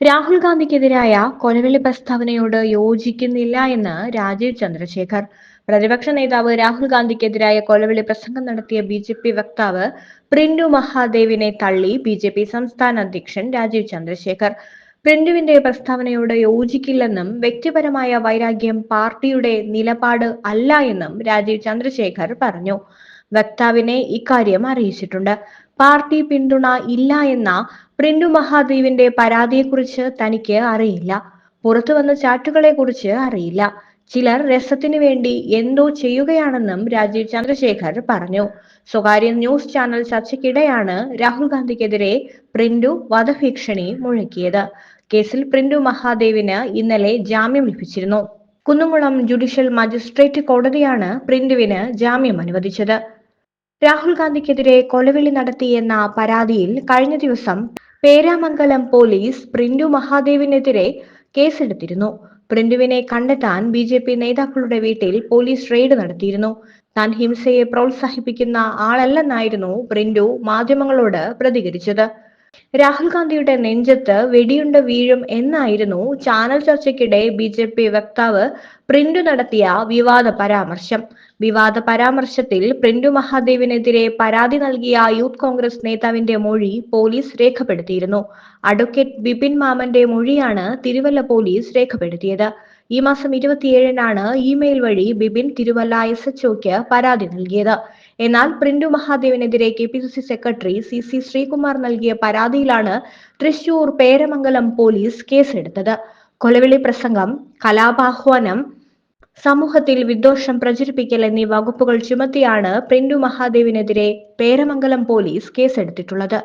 രാഹുൽ ഗാന്ധിക്കെതിരായ കൊലവിളി പ്രസ്താവനയോട് യോജിക്കുന്നില്ല എന്ന് രാജീവ് ചന്ദ്രശേഖർ. പ്രതിപക്ഷ നേതാവ് രാഹുൽ ഗാന്ധിക്കെതിരായ കൊലവിളി പ്രസംഗം നടത്തിയ ബി ജെ പി വക്താവ് പ്രിന്റു മഹാദേവിനെ തള്ളി ബി ജെ പി സംസ്ഥാന അധ്യക്ഷൻ രാജീവ് ചന്ദ്രശേഖർ. പ്രിന്റുവിന്റെ പ്രസ്താവനയോട് യോജിക്കില്ലെന്നും വ്യക്തിപരമായ വൈരാഗ്യം പാർട്ടിയുടെ നിലപാട് അല്ല എന്നും രാജീവ് ചന്ദ്രശേഖർ പറഞ്ഞു. വക്താവിനെ ഇക്കാര്യം അറിയിച്ചിട്ടുണ്ട്. പാർട്ടി പിന്തുണ ഇല്ല എന്ന പ്രിന്റു മഹാദേവിന്റെ പരാതിയെക്കുറിച്ച് തനിക്ക് അറിയില്ല. പുറത്തു വന്ന ചാറ്റുകളെ കുറിച്ച് അറിയില്ല. ചിലർ രസത്തിനു വേണ്ടി എന്തോ ചെയ്യുകയാണെന്നും രാജീവ് ചന്ദ്രശേഖർ പറഞ്ഞു. സ്വകാര്യ ന്യൂസ് ചാനൽ ചർച്ചയ്ക്കിടെയാണ് രാഹുൽ ഗാന്ധിക്കെതിരെ പ്രിന്റു വധഭീഷണി മുഴക്കിയത്. കേസിൽ പ്രിന്റു മഹാദേവിന് ഇന്നലെ ജാമ്യം ലഭിച്ചിരുന്നു. കുന്നുംകുളം ജുഡീഷ്യൽ മജിസ്ട്രേറ്റ് കോടതിയാണ് പ്രിന്റുവിന് ജാമ്യം അനുവദിച്ചത്. രാഹുൽ ഗാന്ധിക്കെതിരെ കൊലവിളി നടത്തിയെന്ന പരാതിയിൽ കഴിഞ്ഞ ദിവസം പേരാമംഗലം പോലീസ് പ്രിന്റു മഹാദേവിനെതിരെ കേസെടുത്തിരുന്നു. പ്രിന്റുവിനെ കണ്ടെത്താൻ ബി ജെ പി നേതാക്കളുടെ വീട്ടിൽ പോലീസ് റെയ്ഡ് നടത്തിയിരുന്നു. താൻ ഹിംസയെ പ്രോത്സാഹിപ്പിക്കുന്ന ആളല്ലെന്നായിരുന്നു പ്രിന്റു മാധ്യമങ്ങളോട് പ്രതികരിച്ചത്. രാഹുൽ ഗാന്ധിയുടെ നെഞ്ചത്ത് വെടിയുണ്ട വീഴും എന്നായിരുന്നു ചാനൽ ചർച്ചയ്ക്കിടെ ബി ജെ പി വക്താവ് പ്രിന്റു നടത്തിയ വിവാദ പരാമർശം. വിവാദ പരാമർശത്തിൽ പ്രിന്റു മഹാദേവിനെതിരെ പരാതി നൽകിയ യൂത്ത് കോൺഗ്രസ് നേതാവിന്റെ മൊഴി പോലീസ് രേഖപ്പെടുത്തിയിരുന്നു. അഡ്വക്കേറ്റ് ബിപിൻ മാമന്റെ മൊഴിയാണ് തിരുവല്ല പോലീസ് രേഖപ്പെടുത്തിയത്. ഈ മാസം ഇരുപത്തിയേഴിനാണ് ഇമെയിൽ വഴി ബിപിൻ തിരുവല്ല എസ് പരാതി നൽകിയത്. എന്നാൽ Printu മഹാദേവിനെതിരെ K P C C secretary C C Sreekumar നൽകിയ പരാതിയിലാണ് തൃശൂർ പേരമംഗലം പോലീസ് കേസെടുത്തത്. കൊലവിളി പ്രസംഗം കലാപാഹ്വാനം സമൂഹത്തിൽ വിദ്വേഷം പ്രചരിപ്പിക്കൽ എന്നീ വകുപ്പുകൾ ചുമത്തിയാണ് പ്രിന്റു മഹാദേവിനെതിരെ പേരമംഗലം പോലീസ് കേസെടുത്തിട്ടുള്ളത്.